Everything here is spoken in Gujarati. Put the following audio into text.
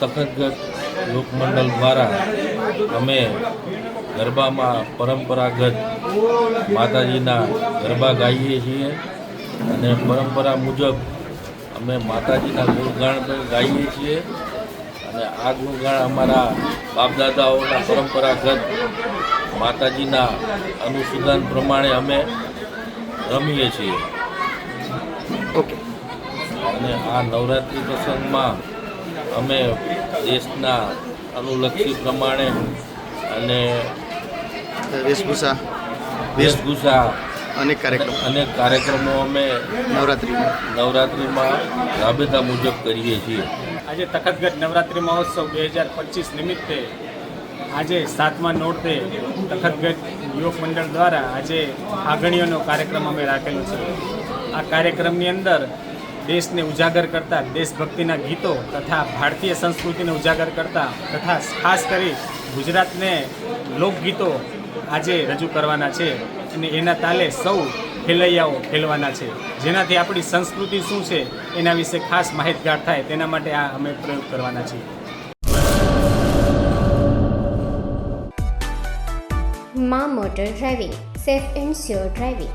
તખતગત લોકમંડળ દ્વારા અમે ગરબામાં પરંપરાગત માતાજીના ગરબા ગાઈએ છીએ અને પરંપરા મુજબ અમે માતાજીના ગુણગાન પણ ગાઈએ છીએ અને આ ગુણગાન અમારા બાપદાદાઓના પરંપરાગત માતાજીના અનુસંધાન પ્રમાણે અમે રમીએ છીએ. ઓકે અને આ નવરાત્રિ પ્રસંગમાં અમે દેશના અનુલક્ષી પ્રમાણે અને વેશભૂષા. વેશભૂષા અનેક કાર્યક્રમ. અનેક કાર્યક્રમો અમે નવરાત્રિમાં. નવરાત્રિમાં રાબેતા મુજબ કરીએ છીએ. આજે તખતગઢ નવરાત્રિ મહોત્સવ બે હજાર પચીસ નિમિત્તે આજે સાતમા નોરતે તખતગઢ યુવક મંડળ દ્વારા આજે આગણીઓનો કાર્યક્રમ અમે રાખેલો છે. આ કાર્યક્રમની અંદર દેશને ઉજાગર કરતા દેશભક્તિના ગીતો તથા ભારતીય સંસ્કૃતિને ઉજાગર કરતા તથા ખાસ કરી ગુજરાતને લોકગીતો આજે રજૂ કરવાના છે અને એના તાલે સૌ ખેલૈયાઓ ખેલવાના છે. જેનાથી આપણી સંસ્કૃતિ શું છે એના વિશે ખાસ માહિતગાર થાય તેના માટે આ અમે પ્રયોગ કરવાના છીએ. મા motor driving, safe and sure driving.